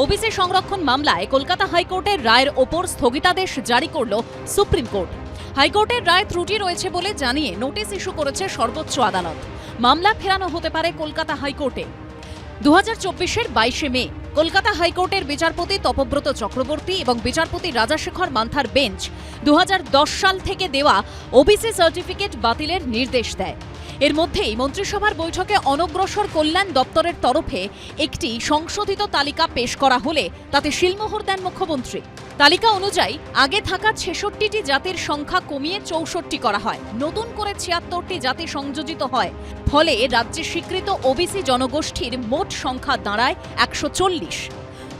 OBC সংরক্ষণ মামলায় কলকাতা হাইকোর্টের রায়ের ওপর স্থগিতাদেশ জারি করল সুপ্রিম কোর্ট। হাইকোর্টের রায় ত্রুটি রয়েছে বলে জানিয়ে নোটিশ ইস্যু করেছে সর্বোচ্চ আদালত। মামলা ফেরানো হতে পারে কলকাতা হাইকোর্টে। দু হাজার চব্বিশের বাইশে মে, কলকাতা হাইকোর্টের বিচারপতি তপব্রত চক্রবর্তী এবং বিচারপতি রাজাশেখর মান্থার বেঞ্চ দু হাজার দশ সাল থেকে দেওয়া ওবিসি সার্টিফিকেট বাতিলের নির্দেশ দেয়। এর মধ্যেই মন্ত্রিসভার বৈঠকে অনগ্রসর কল্যাণ দপ্তরের তরফে একটি সংশোধিত তালিকা পেশ করা হলে তাতে শিলমোহর দেন মুখ্যমন্ত্রী। তালিকা অনুযায়ী, আগে থাকা ছেষট্টিটি জাতির সংখ্যা কমিয়ে চৌষট্টি করা হয়। নতুন করে ছিয়াত্তরটি জাতি সংযোজিত হয়। ফলে রাজ্যে স্বীকৃত ওবিসি জনগোষ্ঠীর মোট সংখ্যা দাঁড়ায় একশো চল্লিশ।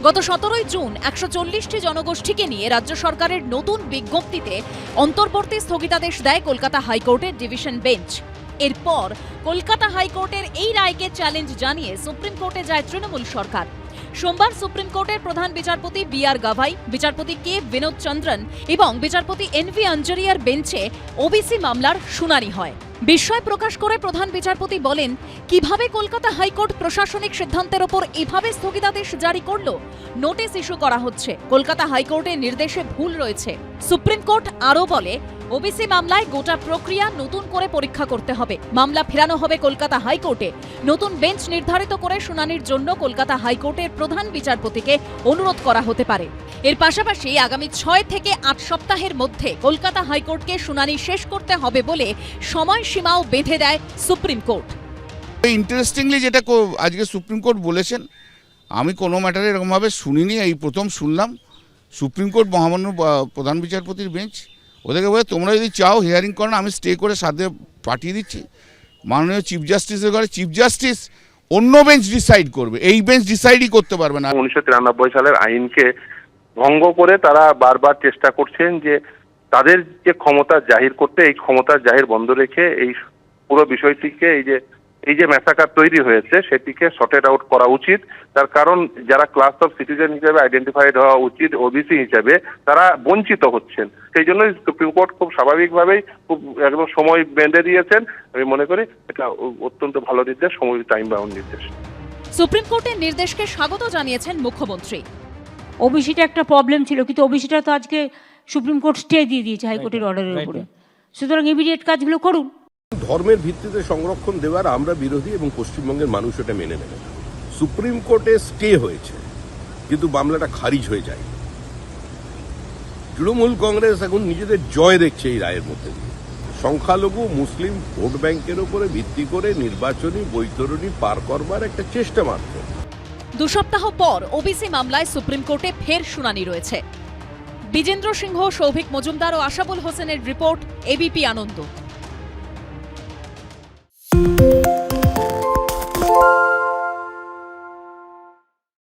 গত সতেরোই জুন একশো চল্লিশটি জনগোষ্ঠীকে নিয়ে রাজ্য সরকারের নতুন বিজ্ঞপ্তিতে অন্তর্বর্তী স্থগিতাদেশ দেয় কলকাতা হাইকোর্টের ডিভিশন বেঞ্চ। এরপর কলকাতা হাইকোর্টের এই রায়কে চ্যালেঞ্জ জানিয়ে সুপ্রিম কোর্টে যায় তৃণমূল সরকার। সোমবার সুপ্রিম কোর্টের প্রধান বিচারপতি বি আর গাভাই, বিচারপতি কে বিনোদ চন্দ্রন এবং বিচারপতি এন ভি আঞ্জরিয়ার বেঞ্চে ওবিসি মামলার শুনানি হয়। বিস্ময় প্রকাশ করে প্রধান বিচারপতি বলেন, কীভাবে কলকাতা হাইকোর্ট প্রশাসনিক সিদ্ধান্তের ওপর এভাবে স্থগিতাদেশ জারি করল? নোটিশ ইস্যু করা হচ্ছে। কলকাতা হাইকোর্টের নির্দেশে ভুল রয়েছে। সুপ্রিম কোর্ট আরও বলে ওবিসি মামলায় গোটা প্রক্রিয়া নতুন করে পরীক্ষা করতে হবে। মামলা ফেরানো হবে কলকাতা হাইকোর্টে। নতুন বেঞ্চ নির্ধারিত করে শুনানির জন্য কলকাতা হাইকোর্টের প্রধান বিচারপতিকে অনুরোধ করা হতে পারে। এর পাশাপাশি আগামী ছয় থেকে আট সপ্তাহের মধ্যে কলকাতা হাইকোর্টকে শুনানি শেষ করতে হবে বলে সময়সীমাও বেঁধে দেয় সুপ্রিম কোর্ট। ইন্টারেস্টিংলি যেটা আজকে সুপ্রিম কোর্ট বলেছেন, আমি কোনো ম্যাটারে এরকমভাবে শুনিনি, এই প্রথম শুনলাম। সুপ্রিম কোর্ট মহামান্য প্রধান বিচারপতির বেঞ্চ ওদেরকে বলে, তোমরা যদি চাও হিয়ারিং করো আমি স্টে করে সাথে পাঠিয়ে দিচ্ছি। মাননীয় চিফ জাস্টিসের ঘরে চিফ জাস্টিস অন্য বেঞ্চ ডিসাইড করবে। এই বেঞ্চ ডিসাইডই করতে পারবে না। উনিশশো তিরানব্বই সালের আইনকে ভঙ্গ করে তারা বারবার চেষ্টা করছেন যে তাদের যে ক্ষমতা জাহির করতে, এই ক্ষমতা জাহির বন্ধ রেখে এই পুরো বিষয়টিকে এই যে এই যে ম্যাসাকার তৈরি হয়েছে সেটিকে সর্টেড আউট করা উচিত। তার কারণ যারা ক্লাস অফ সিটিজেন হিসেবে আইডেন্টিফাইড হওয়া উচিত ওবিসি হিসেবে তারা বঞ্চিত হচ্ছেন। সেই জন্যই সুপ্রিম কোর্ট খুব স্বাভাবিকভাবেই খুব একদম সময় বেঁধে দিয়েছেন। আমি মনে করি এটা অত্যন্ত ভালো নির্দেশ সময় টাইম বাউন্ড নির্দেশ। সুপ্রিম কোর্টের নির্দেশকে স্বাগত জানিয়েছেন মুখ্যমন্ত্রী। ওবিসিটা একটা প্রবলেম ছিল কিন্তু ওবিসিটা তো আজকে সুপ্রিম কোর্ট স্টে দিয়ে দিয়েছে হাইকোর্টের অর্ডারের উপরে। সুতরাং ইমিডিয়েট কাজগুলো করুন। ধর্মের ভিত্তিতে সংরক্ষণ দেওয়ার আমরা বিরোধী এবং পশ্চিমবঙ্গের মানুষ এটা মেনে নেবে। সুপ্রিম কোর্টে স্টে হয়েছে, কিন্তু মামলাটা খারিজ হয়ে যায় তৃণমূল কংগ্রেস এখন নিজেদের জয় দেখছে এই রায়ের মধ্যে দিয়ে। সংখ্যালঘু, মুসলিম, ভোট ব্যাংকের উপরে ভিত্তি করে নির্বাচনী, বৈতরণী পার করবার একটা চেষ্টা মাত্র। দু সপ্তাহ পর ওবিসি মামলায় সুপ্রিম কোর্টে ফের শুনানি রয়েছে। বিজেন্দ্র সিংহ, সৌভিক মজুমদার ও আশাবুল হোসেনের রিপোর্ট, এবিপি আনন্দ।